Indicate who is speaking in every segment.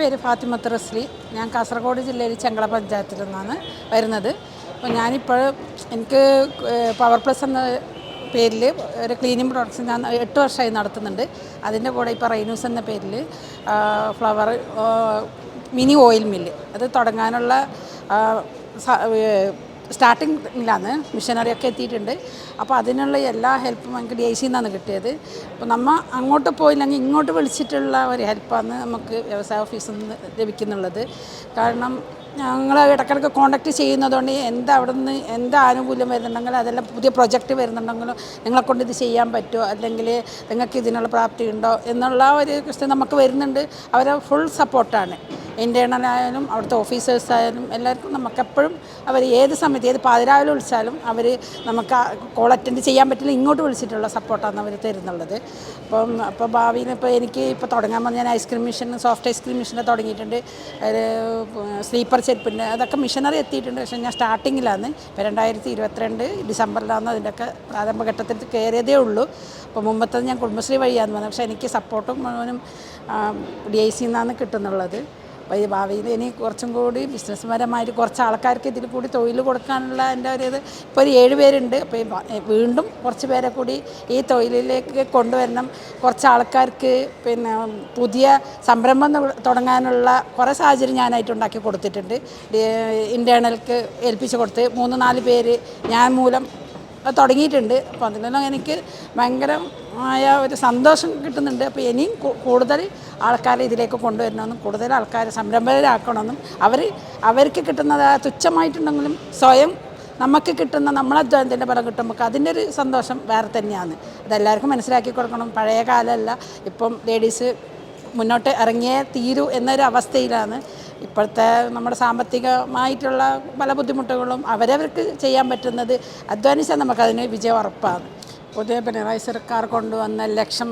Speaker 1: പേര് ഫാത്തിമത്ത് റസ്ലി ഞാൻ കാസർഗോഡ് ജില്ലയിൽ ചെങ്കള പഞ്ചായത്തിൽ നിന്നാണ് വരുന്നത്. അപ്പോൾ ഞാനിപ്പോൾ എനിക്ക് പവർ പ്ലസ് എന്ന പേരിൽ ഒരു ക്ലീനിങ് പ്രൊഡക്ട്സ് ഞാൻ എട്ട് വർഷമായി നടത്തുന്നുണ്ട്. അതിന്റെ കൂടെ ഇപ്പോൾ റൈനൂസ് എന്ന പേരിൽ ഫ്ലവർ മിനി ഓയിൽ മില്ല് അത് തുടങ്ങാനുള്ള സ്റ്റാർട്ടിങ്ങിലാണ് മിഷനറിയൊക്കെ എത്തിയിട്ടുണ്ട്. അപ്പോൾ അതിനുള്ള എല്ലാ ഹെൽപ്പും നമുക്ക് ഡി ഐ സിയിൽ നിന്നാണ് കിട്ടിയത്. അപ്പോൾ നമ്മൾ അങ്ങോട്ട് പോയില്ലെങ്കിൽ ഇങ്ങോട്ട് വിളിച്ചിട്ടുള്ള ഒരു ഹെൽപ്പാണ് നമുക്ക് വ്യവസായ ഓഫീസിൽ നിന്ന് ലഭിക്കുന്നുള്ളത്. കാരണം ഞങ്ങൾ ഇടയ്ക്കിടയ്ക്ക് കോണ്ടാക്ട് ചെയ്യുന്നതുകൊണ്ട് എന്താ അവിടെ നിന്ന് എന്താ ആനുകൂല്യം വരുന്നുണ്ടെങ്കിൽ അതെല്ലാം പുതിയ പ്രൊജക്റ്റ് വരുന്നുണ്ടെങ്കിലോ നിങ്ങളെ കൊണ്ട് ഇത് ചെയ്യാൻ പറ്റുമോ അല്ലെങ്കിൽ നിങ്ങൾക്ക് ഇതിനുള്ള പ്രാപ്തി ഉണ്ടോ? എന്നുള്ള ഒരു ക്വസ്റ്റ്യൻ നമുക്ക് വരുന്നുണ്ട്. അവരെ ഫുൾ സപ്പോർട്ടാണ് ഇന്റേർണൽ ആയാലും അവിടുത്തെ ഓഫീസേഴ്സ് ആയാലും എല്ലാവർക്കും നമുക്കെപ്പോഴും അവർ ഏത് സമയത്ത് ഏത് പാതിരാവിലെ വിളിച്ചാലും അവർ നമുക്ക് കോൾ അറ്റൻഡ് ചെയ്യാൻ പറ്റില്ല ഇങ്ങോട്ട് വിളിച്ചിട്ടുള്ള സപ്പോർട്ടാണ് അവർ തരുന്നുള്ളത്. അപ്പം അപ്പോൾ ഭാവിയിൽ ഇപ്പോൾ എനിക്ക് ഇപ്പോൾ തുടങ്ങാൻ വന്ന ഞാൻ ഐസ്ക്രീം മിഷൻ സോഫ്റ്റ് ഐസ്ക്രീം മിഷനെ തുടങ്ങിയിട്ടുണ്ട്. സ്ലീപ്പർ ചെരുപ്പിന്റെ അതൊക്കെ മിഷനറി എത്തിയിട്ടുണ്ട്. പക്ഷേ ഞാൻ സ്റ്റാർട്ടിങ്ങിലാണ്. ഇപ്പോൾ രണ്ടായിരത്തി ഇരുപത്തിരണ്ട് ഡിസംബറിലാണ് അതിന്റെയൊക്കെ പ്രാരംഭഘട്ടത്തിൽ കയറിയതേ ഉള്ളൂ. അപ്പോൾ മുമ്പത്തത് ഞാൻ കുടുംബശ്രീ വഴിയാണ് വന്നത് പക്ഷേ എനിക്ക് സപ്പോർട്ടും മുഴുവനും ഡി ഐ സിന്നാണ് കിട്ടുന്നുള്ളത്. അപ്പോൾ ഈ ഭാവിയിൽ ഇനി കുറച്ചും കൂടി ബിസിനസ്സുപരമായിട്ട് കുറച്ച് ആൾക്കാർക്ക് ഇതിൽ കൂടി തൊഴിൽ കൊടുക്കാനുള്ള എന്റെ ഒരു ഇത്. ഇപ്പോൾ ഒരു ഏഴ് പേരുണ്ട്. അപ്പോൾ വീണ്ടും കുറച്ച് പേരെ കൂടി ഈ തൊഴിലിലേക്ക് കൊണ്ടുവരണം. കുറച്ച് ആൾക്കാർക്ക് പിന്നെ പുതിയ സംരംഭം തുടങ്ങാനുള്ള കുറേ സാഹചര്യം ഞാനായിട്ട് ഉണ്ടാക്കി കൊടുത്തിട്ടുണ്ട്. ഇന്റേണൽക്ക് ഏൽപ്പിച്ച് കൊടുത്ത് മൂന്ന് നാല് പേര് ഞാൻ മൂലം തുടങ്ങിയിട്ടുണ്ട്. അപ്പോൾ അതിലെല്ലാം എനിക്ക് ഭയങ്കരമായ ഒരു സന്തോഷം കിട്ടുന്നുണ്ട്. അപ്പോൾ ഇനിയും കൂടുതൽ ആൾക്കാരെ ഇതിലേക്ക് കൊണ്ടുവരണമെന്നും കൂടുതൽ ആൾക്കാരെ സംരംഭകരാക്കണമെന്നും അവർ അവർക്ക് കിട്ടുന്നത് തുച്ഛമായിട്ടുണ്ടെങ്കിലും സ്വയം നമുക്ക് കിട്ടുന്ന നമ്മളധ്വാനത്തിന്റെ ഫലം കിട്ടുമ്പോൾ അതിന്റെ ഒരു സന്തോഷം വേറെ തന്നെയാണ്. അതെല്ലാവർക്കും മനസ്സിലാക്കി കൊടുക്കണം. പഴയ കാലമല്ല. ഇപ്പം ലേഡീസ് മുന്നോട്ട് ഇറങ്ങിയേ തീരൂ എന്നൊരു അവസ്ഥയിലാണ് ഇപ്പോഴത്തെ നമ്മുടെ സാമ്പത്തികമായിട്ടുള്ള പല ബുദ്ധിമുട്ടുകളും അവരവർക്ക് ചെയ്യാൻ പറ്റുന്നത് അധ്വാനിച്ചാൽ നമുക്കതിന് വിജയം ഉറപ്പാണ്. പുതിയ പിണറായി സർക്കാർ കൊണ്ടുവന്ന ലക്ഷം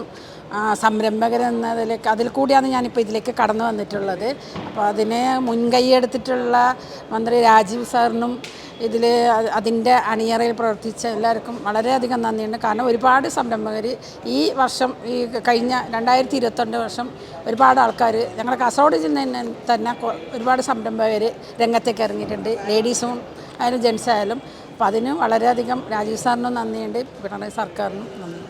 Speaker 1: സംരംഭകർ എന്നതിലേക്ക് അതിൽ കൂടിയാണ് ഞാനിപ്പോൾ ഇതിലേക്ക് കടന്നു വന്നിട്ടുള്ളത്. അപ്പോൾ അതിനെ മുൻകൈയെടുത്തിട്ടുള്ള മന്ത്രി രാജീവ് സാറിനും ഇതിൽ അതിന്റെ അണിയറയിൽ പ്രവർത്തിച്ച എല്ലാവർക്കും വളരെയധികം നന്ദിയുണ്ട്. കാരണം ഒരുപാട് സംരംഭകർ ഈ വർഷം ഈ കഴിഞ്ഞ രണ്ടായിരത്തി ഇരുപത്തിരണ്ട് വർഷം ഒരുപാട് ആൾക്കാർ ഞങ്ങളുടെ കാസർഗോഡ് ജില്ലയിൽ തന്നെ ഒരുപാട് സംരംഭകർ രംഗത്തേക്ക് ഇറങ്ങിയിട്ടുണ്ട്. ലേഡീസും ആയാലും ജെൻസ് ആയാലും. അപ്പോൾ അതിന് വളരെയധികം രാജീവ് സാറിനും നന്ദിയുണ്ട് പിണറായി സർക്കാരിനും നന്ദി.